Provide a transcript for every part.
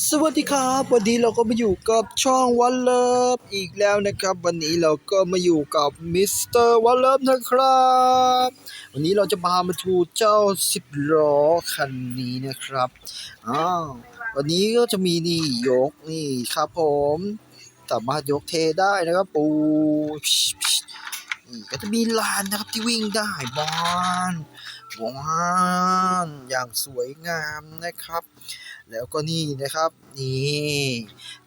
สวัสดีครับวันนี้เราก็มาอยู่กับช่องวันเลิฟอีกแล้วนะครับ วันนี้เราก็มาอยู่กับมิสเตอร์วันเลิฟนะครับ วันนี้เราจะพามาดูเจ้าสิบล้อคันนี้นะครับอ้าววันนี้ก็จะมีนี่ยกนี่ครับผม สามารถยกเทได้นะครับปู ก็จะมีลานนะครับที่วิ่งได้บานว้านอย่างสวยงามนะครับ แล้วก็นี่นะครับ นี่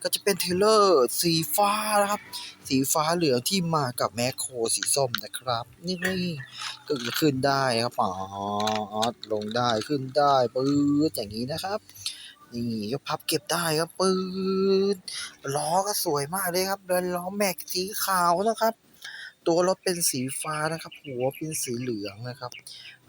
ก็จะเป็นเทเลอร์สีฟ้านะครับ สีฟ้าเหลืองที่มากับแมคโครสีส้มนะครับ นี่ก็จะขึ้นได้ครับอ๋อลงได้ขึ้นได้ปื๊ดอย่างนี้นะครับนี่ก็พับเก็บได้ครับปื๊ดล้อก็สวยมากเลยครับเลยล้อแม็กสีขาวนะครับ ตัวรถเป็นสีฟ้านะครับ หัวเป็นสีเหลืองนะครับ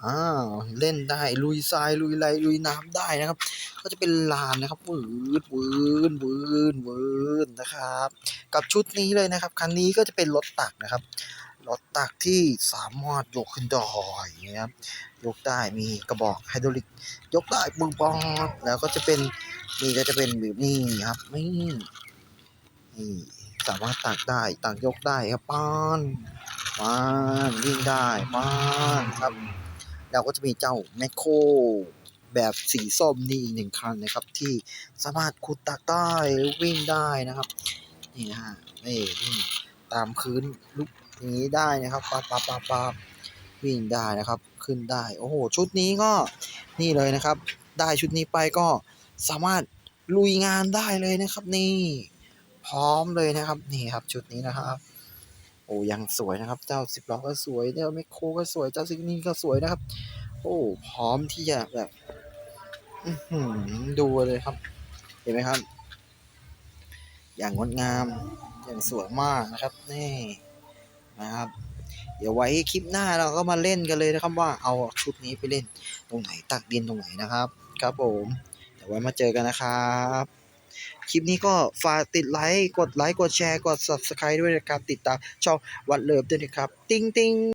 อ้าวเล่นได้ลุยทรายลุยไรลุยน้ำได้นะครับ ก็จะเป็นลานนะครับวืดวืดวืดวืดนะครับ กับชุดนี้เลยนะครับคันนี้ก็จะเป็นรถตักนะครับรถตักที่สามารถยกขึ้นดอยนะครับยกได้มีกระบอกไฮดรอลิก ยกได้บึงบองแล้วก็จะเป็นนี่ก็จะเป็นแบบนี้ครับนี่นี่ สามารถตักได้ตักยกได้ครับป้านป้านวิ่งได้ป้านครับเราก็จะมีเจ้าแมคโครแบบสีส้มนี่อีกหนึ่งคันนะครับ ที่สามารถขุดตักได้วิ่งได้นะครับนี่นะฮะนี่วิ่งตามพื้นลุกอย่างนี้ได้นะครับปั๊บปั๊บปั๊บปั๊บวิ่งได้นะครับขึ้นได้โอ้โหชุดนี้ก็นี่เลยนะครับ ได้ชุดนี้ไปก็สามารถลุยงานได้เลยนะครับนี่ พร้อมเลยนะครับ นี่ครับชุดนี้นะครับโอ้ยังสวยนะครับ เจ้าสิบล้อก็สวยเจ้าแมคโครก็สวยเจ้าซิกนี่ก็สวยนะครับ โอ้พร้อมที่จะแบบอื้อหือดูเลยครับ เห็นไหมครับ อย่างงดงามอย่างสวยมากนะครับ นี่นะครับ เดี๋ยวไว้คลิปหน้าเราก็มาเล่นกันเลยนะครับ ว่าเอาชุดนี้ไปเล่นตรงไหนตักดินตรงไหนนะครับ ครับผมเดี๋ยวไว้มาเจอกันนะครับ คลิปนี้ก็ฝากติดไลค์ กดไลค์ กดแชร์ กด subscribe ด้วยนะครับ ติดตามช่องวัดเลิฟด้วยนะครับ ติ้งติ้ง